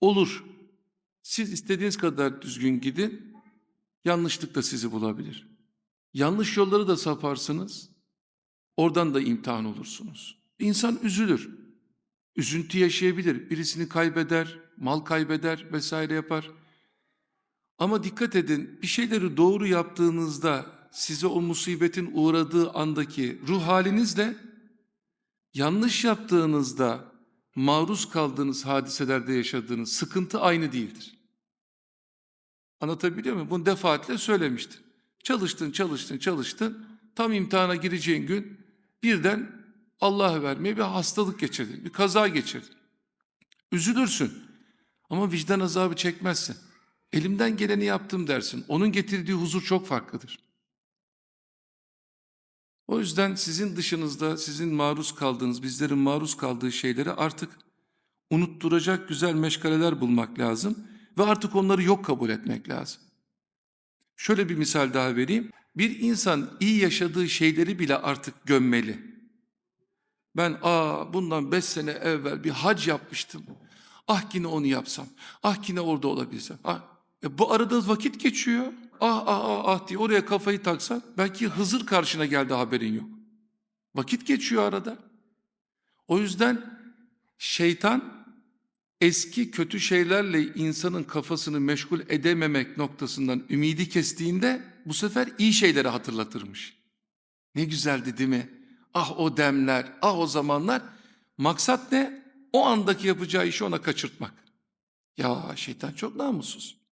Olur. Siz istediğiniz kadar düzgün gidin. Yanlışlık da sizi bulabilir. Yanlış yolları da saparsınız. Oradan da imtihan olursunuz. İnsan üzülür. Üzüntü yaşayabilir. Birisini kaybeder, mal kaybeder vesaire yapar. Ama dikkat edin bir şeyleri doğru yaptığınızda size o musibetin uğradığı andaki ruh halinizle yanlış yaptığınızda maruz kaldığınız hadiselerde yaşadığınız sıkıntı aynı değildir. Anlatabiliyor muyum? Bunu defaatle söylemiştir. Çalıştın, çalıştın, çalıştın. Tam imtihana gireceğin gün birden Allah vermeye bir hastalık geçirdin, bir kaza geçirdin. Üzülürsün ama vicdan azabı çekmezsin. Elimden geleni yaptım dersin. Onun getirdiği huzur çok farklıdır. O yüzden sizin dışınızda sizin maruz kaldığınız, bizlerin maruz kaldığı şeyleri artık unutturacak güzel meşgaleler bulmak lazım ve artık onları yok kabul etmek lazım. Şöyle bir misal daha vereyim. Bir insan iyi yaşadığı şeyleri bile artık gömmeli. Ben aa bundan beş sene evvel bir hac yapmıştım. Ah yine onu yapsam. Ah yine orada olabilsem. Ah, e bu arada vakit geçiyor. Ah ah ah ah diye oraya kafayı taksan belki Hızır karşına geldi haberin yok. Vakit geçiyor arada. O yüzden şeytan eski kötü şeylerle insanın kafasını meşgul edememek noktasından ümidi kestiğinde bu sefer iyi şeyleri hatırlatırmış. Ne güzeldi değil mi? Ah o demler, ah o zamanlar. Maksat ne? O andaki yapacağı işi ona kaçırtmak. Ya şeytan çok namussuz.